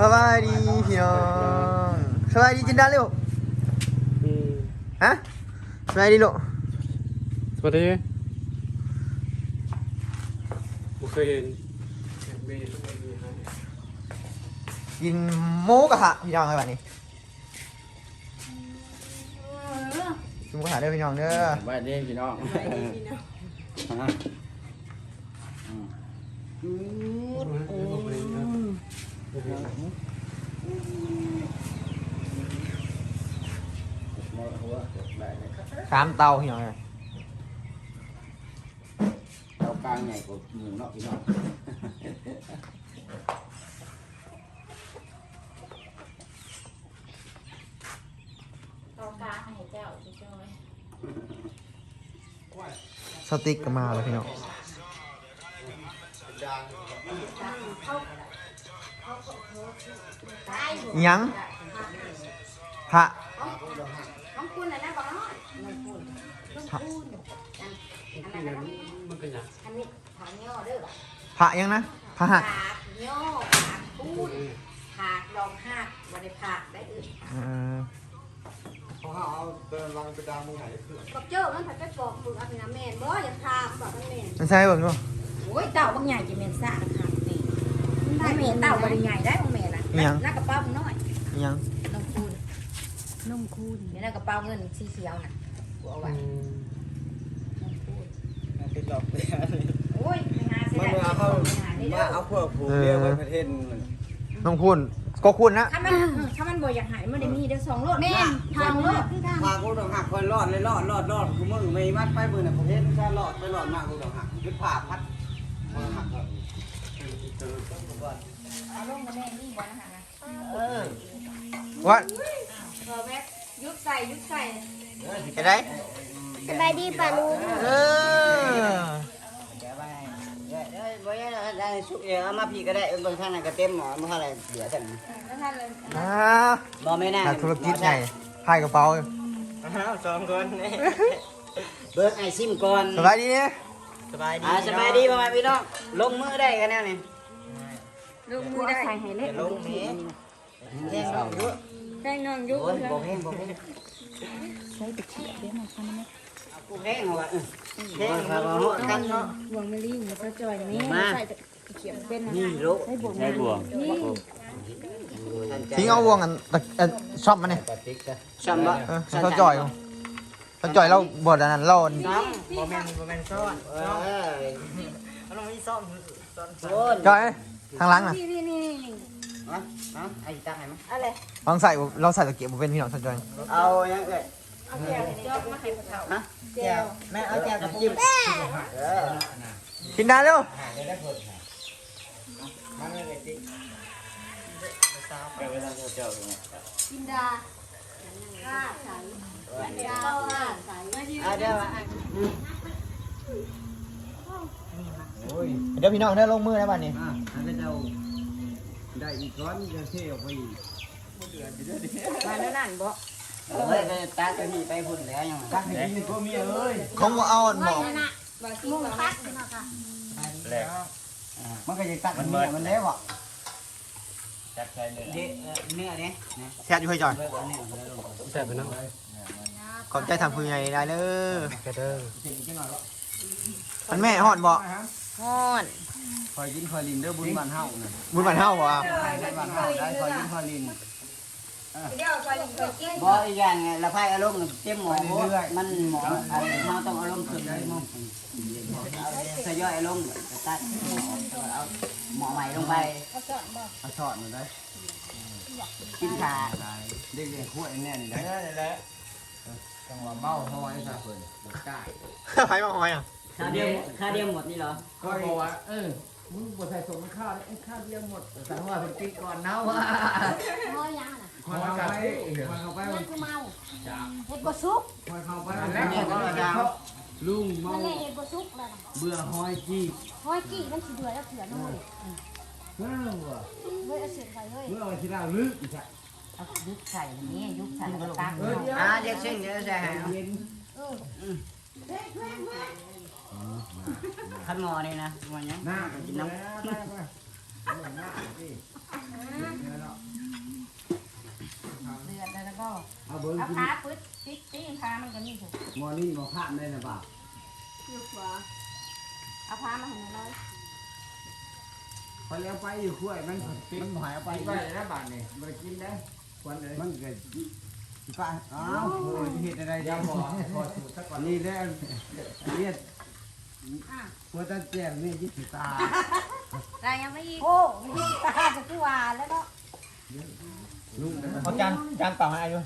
สบายดีพี่น้องสบายดีจินดาเร็วอืมฮะสบายดีลูกสวัสดีผมเคยเห็นเห็นเมย์ต้องมีให้กินหมูกระทะพี่น้องอะไรแบบนี้กินหมูกระทะเด้อพี่น้องเด้อสวัสดีพี่น้องฮะอืม สามเตาพี่น้องเลยเรากล ยสติ๊กก็มาแล้วพี่น้องอิหยังพระน้องคุณน่ะนะบอกน้องน้องคุณน้องคุณอันนั้นมันเป็นยังอันนี้ถางย่อเด้อพระยังนะพระหัผากกย่อผากพูดผากลองหักบ่ได้ผากได้อื่นเออเขาเอาเดินลังไปดามมือไหนเพื่อนบอกเจ้ามันผัดไปปอกปึกเอาไปน้ำแม่นบ่อย่าพาบอกมันแม่นมันใช่เบิ่งดูโอ้ยเต่าบางใหญ่จะแม่นซ่าค่ะนี่ ได้แม่นเต่าบางใหญ่ได้บางแม่น่ะน่ากระเป๋าน้อยอิหยังนมคูณนมคูณนี่น่ากระเป๋าเงินสีเขียวน่ะกูเอาไว้นมคูณติดหลอกไปเลยโอ้ยไปหาเสียมันได้มาเขาไปหาได้มาเด้อเอาพวกผูกเรียกไว้ประเทศมันน้องคุณก็คุณนะถ้ามันถ้ามันบ่อยากหายมันได้มีเด้อสองโลดแม่นทางโลดพากูต้องหักคอยรอดเลยรอดรอดรอดกูมึงไม่มัดไปมือน่ะประเทศถ้ารอดไปรอดมากกูต้องหักเป็นผ่าพัดมาหักก่อน เอาลงมาแม่นี่บ่นะคะนะเออวัดเออแม่ยุบใส่ยุบใส่ไปได้สบายดีป่าลุงเออเดี๋ยวไปเดี๋ยวเดี๋ยวบ่ได้ได้สุกเดี๋ยวเอามาพี่ก็ได้เบิ่งข้างในก็เต็มหมอมันเท่าไหร่เหลือสั่นแล้วท่านเลยอ่าบ่ไม่น่านักธุรกิจใหญ่พายกระเป๋าอ้าวสองคนนี่เบิ่งไอ้ซิมก่อนสบายดีเนี่ยสบายดีอ่าสบายดีพ่อแม่พี่น้องลงมือได้กันแน่นี่ ลูกมือได้ใส่ให้เล็กลงนี้แท่งน้องยุแป้งน้องยุบโอ้ยบ่แพงบ่แพงใส่ตะเขียบเด้มาคันนี้เอากูแพงเหรอวะแพงครับเอากันเนาะบวงมะลินี่ซะจอยนี่มาใส่ตะเขียบเป็นนะนี่โลใส่บวงใช้บ่วงนี่ทิ้งเอาวงกันตะเอ่อชอบมันเนี่ยซ้ำบ่เออเขาจ่อยเขาจ่อยเราบดอันนั้นเราซ้ำบ่แม่นบ่แม่นซ้อนเออมันต้องมีซ้อนซ้อนซ้อนจ่อย ทางหล้างน่ะนี่นี่นี่นี่ฮะฮะไอ้ตั้งให้มั้ยอะไรลองใส่บ่เราใส่ตะเกียบบ่เป็นพี่น้องท่านจ่อยเอายังไงเอาแก้วจอกมาให้เขาฮะแก้วแม่เอาแก้วน้ำจิ้มเออกินได้เร็วมันเลยจิกินดาข้าใส่ดาข้าใส่อะเดี๋ยวอะเดี๋ยวพี่น้องได้ลงมือแล้วบัดนี้ อะอันนี้เราได้อีกร้อนจะเที่ยวไปอีกมาแล้วนั่นบ่เฮ้ยตาจะมีไปพุ่นแล้วยังตักให้กินก็มีเอ้ยเขาบ่เอาหมอกบ่สิบ่พักนะคะมันก็จะตักมันเนี่ยมันแล้วอะจับใช้เลยเด็เนื้อเนี่ยแซ่บอยู่ให้จอยเนื้อเนี่ยมันแล้วลงขอบใจทำผู้ใหญ่ได้เด้อำกระเด้อเสร็จจังหน่อยมันแม่ฮอดบ่ ฮ้อน คอยกินคอยลินเด้อบุญบ้านเฮาน่ะบุญบ้านเฮาบ่อะคอยบ้านเฮาได้คอยกินคอยลินเดี๋ยวไปไปกินบ่อีกอย่างไงละไพ่อารมณ์เต็มหมอมันหมออะไรเฮาต้องอารมณ์ขึ้นได้มั้งทยอยอารมณ์ตัดเอาหมอใหม่ลงไปเอาสอนบ่เอาชอดมาได้กินขาเด็กๆขวดแน่นี่ได้แหละจังหวะเมาห้อยซะเพิ่นได้ ไผมาหอยอะ ค่าเดียวค่าเดียวหมดนี่เหรอก็บอกว่าเออมึงบดใส่ส่งมันข้าวไอ้ข้าวเดียวหมดแต่ว่าเป็นปีก่อนเน่าว่าพ่อยังน่ะคอยเข้าไปคอยเข้าไปนั่นคือเมาเห็ดบสุกคอยเข้าไปแล้วก็ลุงเมานั่นแหละเห็ดบสุกแล้วน่ะเบื่อหอยจีห้อยกี้มันสิเดือดแล้วเผือน้อยเฮ้ยว่ะเฮ้ยเอาเสียงไปเฮ้ยเมื่อวันที่เราลึกอีกอะเอายุบใส่นี่ยุบใส่แล้วก็ตักเฮ้ยเดี๋ยวอ่าเดี๋ยวเส้นเดี๋ยวใส่ให้เย็นเออ ขันหมอนี่นะมอยังหน้ากินน้ำหน้าก็หน้าสิเดือดแล้วก็เอาเบิ้เอาขาปึ๊ดติ๊กติ๊กขามันก็มีถูกมอนี่มอผ้าได้นะบ่าวอยู่ขวาเอาผ้ามาให้หน่อยพอแล้วไปอยู่ขั้วมันมันหายไปไปแล้วบาทนี่มานกินได้ควรเลยมันเกิดป้าอ้าวเห็ดอะไรเดี๋ยวพอพอสูตรซะก่อนนี่ได้วเรีย หัวตาแจ่มนี่ยิ่งตาได้ยังไม่อีกโอ้ยตาจะคือว่าแล้วเนาะลุงนะเอาจานจานเปล่าให้อายุ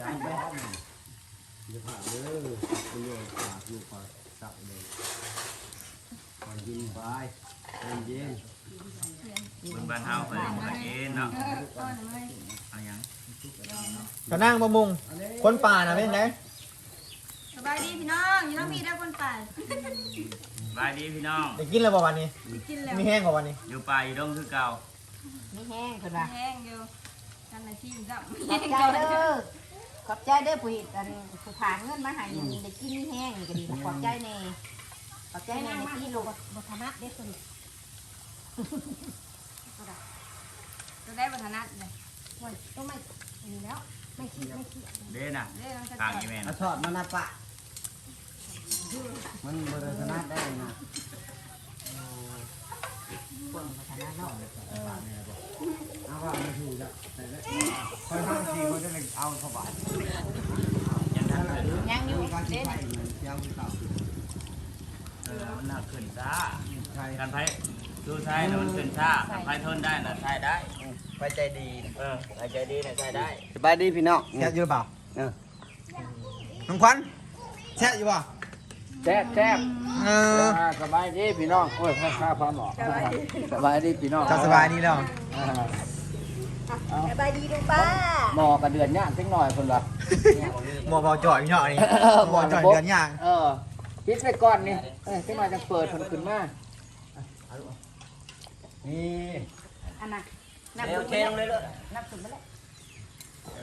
จานแม่อย่าผ่าเด้อคุณโยมฝากอยู่ฝากตักเลยก่อนกินไปเย็นคนบ้านเฮาเพิ่นบ่ให้กินเนาะเออต้นเลยเอาหยังจะนั่งประมุงคนป่าน่ะเป็นไงส บายดีพี่น้องอยู่น้องพี่ได้คนป่าบายดีพี่น้องได้กินแล้วบ่วันนี้กินแล้วมีแห้งกว่าวันนี้อยู่ป่าอยู่ดงคือเก่าไม่แห้งคนละแห้งอยู่กันละทีมจับขอบใจเด้อขอบใจเด้อผู้เห็ดอันผู้ผางเงินมาให้นี่ได้กินแห้งนี่ก็ดีขอบใจแน่ขอบใจแน่ในที่ลูกบทนัดได้คนจะได้บัฒนัดเลยวันต้องไม่มีแล้วไม่คิดไม่คิดเด้น่ะเด้อน้องจะทางอีแม่เอาน่ะทอดมันนะปะ มันบริษัทได้นะคนบัฒนัดเนาะเอาว่าไม่ถูกแล้วแต่ละคนทั้งสี่คนจะเลยเอาเข้ายังทันเลยยังอยู่มีการที่เด้อไปเหมือนเจ้าเก่าเออมันหน่าขึ้นซ่าใช่การไผดูใช้น่มันขึ้นซ่าการไผทนได้น่ะใช้ได้ไปใจดีเออใครใจดีน่ะใช้ได้สบายดีพี่น้องแซ่บอยู่เปล่าเออน้องขวัญแซ่บอยู่ป่ะ แซ่บแซ่บเออสบายดีพี่น้องโอ้ยข้าข้าพร้อมหรอสบายดีพี่น้องจะสบายดีแล้วสบายดีดูป้าหมอกระเดือนย่างสักหน่อยคนละหมอเบาจ่อยพี่น้องนี่หมอจ่อยเดือนย่างเออปิดไปก่อนนี่เออสักหน่อยจะเปิดผลขึ้นมานี่อันน่ะนับเร็วสุ่มเทลงเลยเลยนับสุ่มไปแล้ว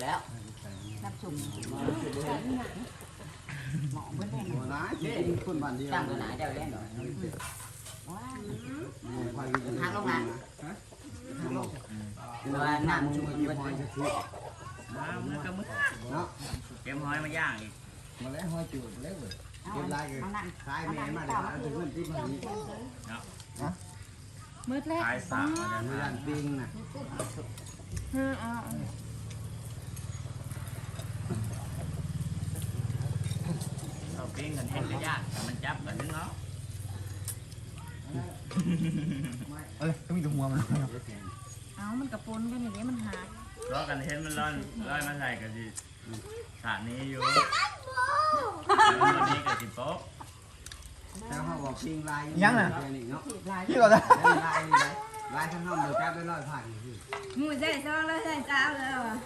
แล้วนับสุ่มโอ้นะกินคนบ้านเดียวจัง ตัวไหนเดี๋ยวเล่นว้าทางลงนะทางลงว่าน้ำช่วยกินหอยจะชุบมามือกับมือเนาะเก็บหอยมาย่างอีก มาแล้วหอยจุดแล้วเว้ย เอา เก็บลายเลย เอ แม่มาเลยเอาถึงเงินที่มันนี้มืดแล้วขายสามมามือแล้วยันปิงนะเอาปิ้งกันเห็นก็ยากแต่มันจับกันนึงเนาะเอ้ยก็มีแตัวหัวมันเอ้ามันกระปุนกันอย่างนี้มันหายรอกันเห็นมันร้อนร้อยมาใส่กันสิถานี้อยู่วันนี้กับสิโป๊ะแล้วเขาบอกปิงลายเนาะพี่ก็ได้ลายลายทั้งห้องเดือดแก้ไปร้อยพันหมือใส่ซองแล้วใส่เจ้าแล้วอะ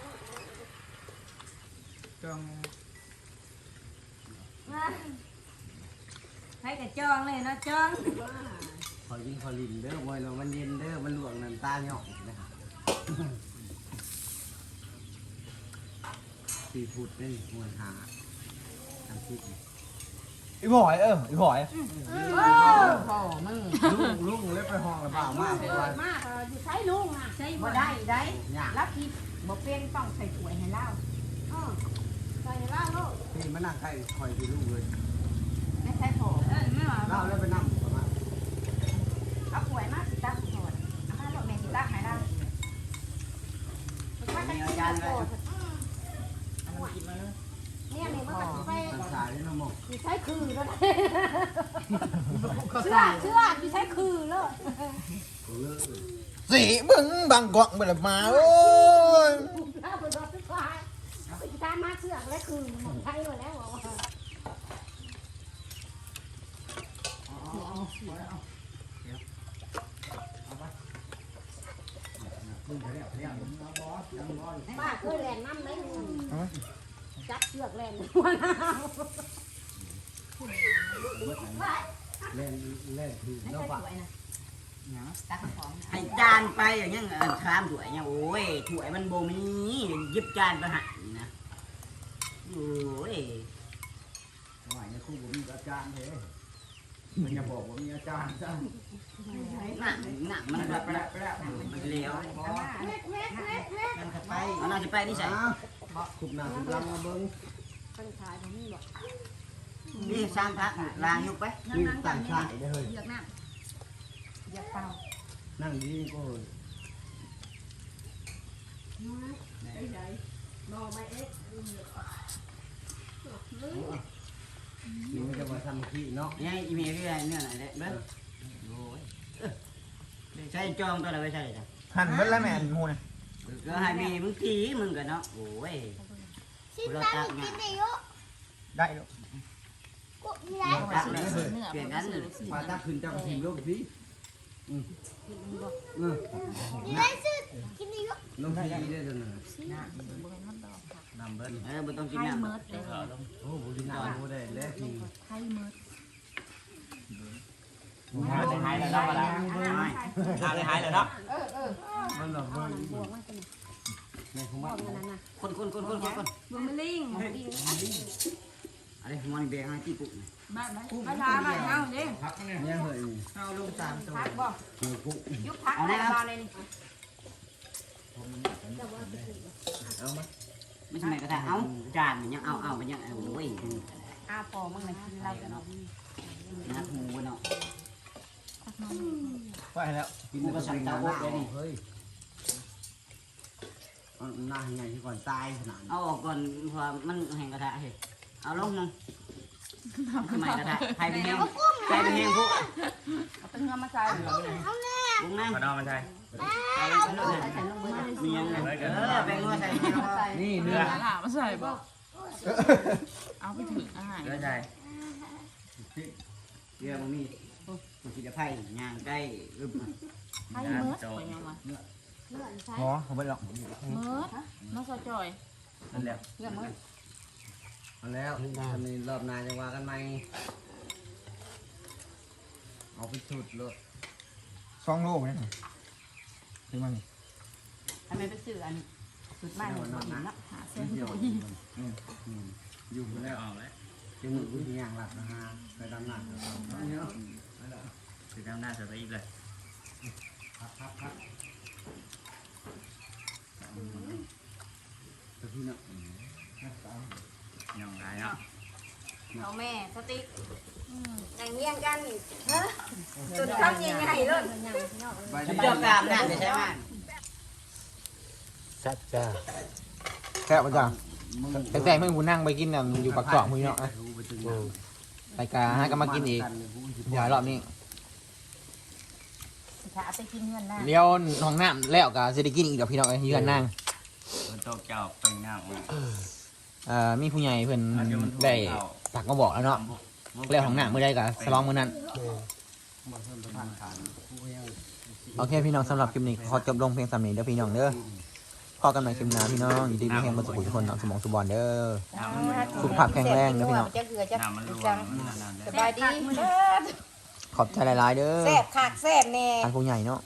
ให้กระจองเลยเนาะจองขอยิงขอลินเด้อมวยเรามันเย็นเด้อมันหลวงน้ำตาหยอกนะครับสี่ฟุตนี่มวยหาทำฟุตอีหอยเอออีหอยพ่อมึงลุงลุงเล็บไปห้องระบามากเกิดมากเอออยู่ใช้ลุงอะใช้บ่ได้ได้ยากรับที่บ่เป็นต้องใส่ถ้วยให้เล่าใส่ล่าโลกที่มันนั่งใกล้คอยที่ลูกเลยไม่ใส่ผงเอ อไม่หรอาแล้วไปนั่งประมาณเอาถ้วยมาสิตักถอดเอามาโลดแม่สิตักให้เล่าว่ากันกินโตเนี่ยนี่มันก็ไปภาษาที่น้องบอกอยู่ใช้คือแล้วเชื่อเชื่ออยู่ใช้คือแล้วเลิกสีบึ้งบางกวางไปลยมาโอ้ยถ้าเปิดรถทุกฝ่ายไปตามาเชื่อแล้วคือมันใช้หมดแล้วบอกว่า ป้าเคยแลนน้ำไหมจับเชือกแลนหัวน้ำเล่นเล่นถือไม่แล้วใส่ปะถ้วยนะตักของให้จานไปอย่างเงี้ยชามถ้วยเนี่ยโอ้ยถ้วยมันโบมียิบจานไปหันนะโอ้ยว่าเนี่ยคู่ผมมีอาจารย์เลย มันจะบอกว่ามีอาจารย์จ้าหนักหนักมันแบบแบบแบบมันเลี้ยวมันขัดไปมันน่าจะไปนี่ใส่ขุบหน้าขุบหลังมาเบิ้งคนขายผมนี่บอกนี่สร้างพระลางยุบไปนี่ต่างชาติได้เลยเลือกน้อย่าเป่านั่งดีก็ำรอไม่เอ็กกินมันจะ มาทำขี้เนาะนี่อีเมลที่ไหนเนี่ยไหนเด้อโอ้ยใช่จองตัวอะไรไม่ใช่จ้ะหั่นเบิดแล้วแม่นหมูนะก็ให้มีมึงตีมึงกันเนาะโอ้ยเราตักเนี่ยได้ลูกเราตักเนี่ยเปลี่ยนกันเลยปลาตาขึ้นจับทีมโลกสิอืมเออลงทีได้จังเลย นำเบิ้ลเออไม่ต้องกินน้ำโอ้บุรีนาโอ้ได้แล้วทีหายเลยหายเลยเนาะมาแล้วหายเลยหายเลยเนาะเออเออมันหลอกเบิ้งบวกมันเป็นในของมันนั่นน่ะคนคนคนคนคนคนบวกมันลิงอะไรมันเบียร์ให้ที่ปุ๊บมาถามมาเอาดิเนี่ยเหยเอาลูกสามตัวพักบ่เหยกุ๊กยุบพักอะไรมาเลยนี่ ไม่ใช่ไหมกระทะเอาจานมันยังเอาเอามันยังเอาโอ้ยอาพอมึงน่ะกินเรากันเนาะนักหูเนาะไปแล้วกินก็ใส่ตาโอ๊ตได้ดิเฮ้ยหน้าใหญ่ที่ก่อนตายขนาดเอาออกก่อนเพราะมันแห้งกระทะเฮ้ยเอาลงนึงทำไมกระทะใครเป็นแห้งใครเป็นแห้งพวกเอาเป็นเงามาใส่บุ้งนั่งมา ดอมันใช่ใครเป็นแห้งมียังไงเออแบ่งนัวใส่นี่เรืเนื้ออหลามาใส่บ่เอาไปถึงอาหารเรือใช่เรือมันมีมันกินจะไผ่ย่างใกล้รึบให้เมิดไปยังวะหมอเขาเบิดหรอกเมิดน้องสาวจอยนั่นแหละเรื่องมึงเอาแล้วอันนี้รอบหน้าจะว่ากันไหมเอาไปชุดเลย สองโลกนี่ถึงมันทำไมไปซื้ออันสุดมากเลยบ่อิ่มเนาะหาเส้นเดียวดีอยู่ไม่แล้วออกแล้วจึงวิญญาณหลับนะฮะไปดำน้ำเนาะถึงน้ำหน้าเสือไปอีกเลยครับครับครับแต่พี่เนาะยังไงเนาะ เอาแม่สติ๊กอย่างเงี้ยงกันฮะสุดคำยังไงเลยไปชุดีดเจ้ากามนั่นใช่ไหมชัดจ้าแค่ประจังแต่แต่ไม่กูนั่งไปกินน่ะอยู่ปากเกาะมึงเนาะรายการให้ก็มากินอีกเดี๋ยวรอบนี้ถ้าเอาไปกินเงินนะเลี้ยวห้องน้ำแล้วก็จะได้กินอีกเดี๋ยวพี่น้องเอ้ยยืนนั่งมันตกเจ้าเป็นหน้ามาเอ่อมีผู้ใหญ่เพิ่นได้ ตักมาบอกแล้วเนาะแล้วห้องน้ำมื้อใดก็สลองมื้อนั้นมาเพิ่มสะพานขาดผู้ยังโอเคพี่น้องสำหรับคลิปนี้ขอจบลงเพียงสำนี้เด้อพี่น้องเด้อพอกันใหม่คลิปหน้าพี่น้องยินดีมีแห่งบรรสุขทุกคนเนาะสมองสุบอลเด้อ สุขภาพแข็งแรงนะพี่น้อง จะเหือจะหน้ามันรวจังมนานๆสบายดีขอบใจหลายๆเด้อแซ่บขากแซ่บแน่ท่านผู้ใหญ่เนาะ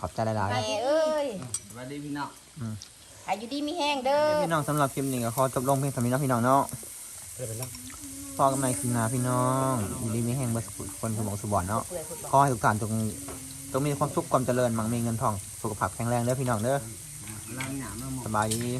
ขอบใจหลายแม่เอ้ยสวัสดีพี่น้องอายุดีมีแห้งเด้ๆอพี่น้องสำหรับคลิปนี้ก็ขอจบลงเพียงสำนี้เนาะพี่น้องเนาะ พอกันใหม่คืนนาพี่น้องยินดีมีแห่งบรรสุขทุกคนสมองสุบอลเนาะเปื่อยพุขอให้ทุกท่านจงจงมีความสุขความเจริญมั่งมีเงินทองสุขภาพแข็งแรงเด้อพี่น้องเด้อสบายดี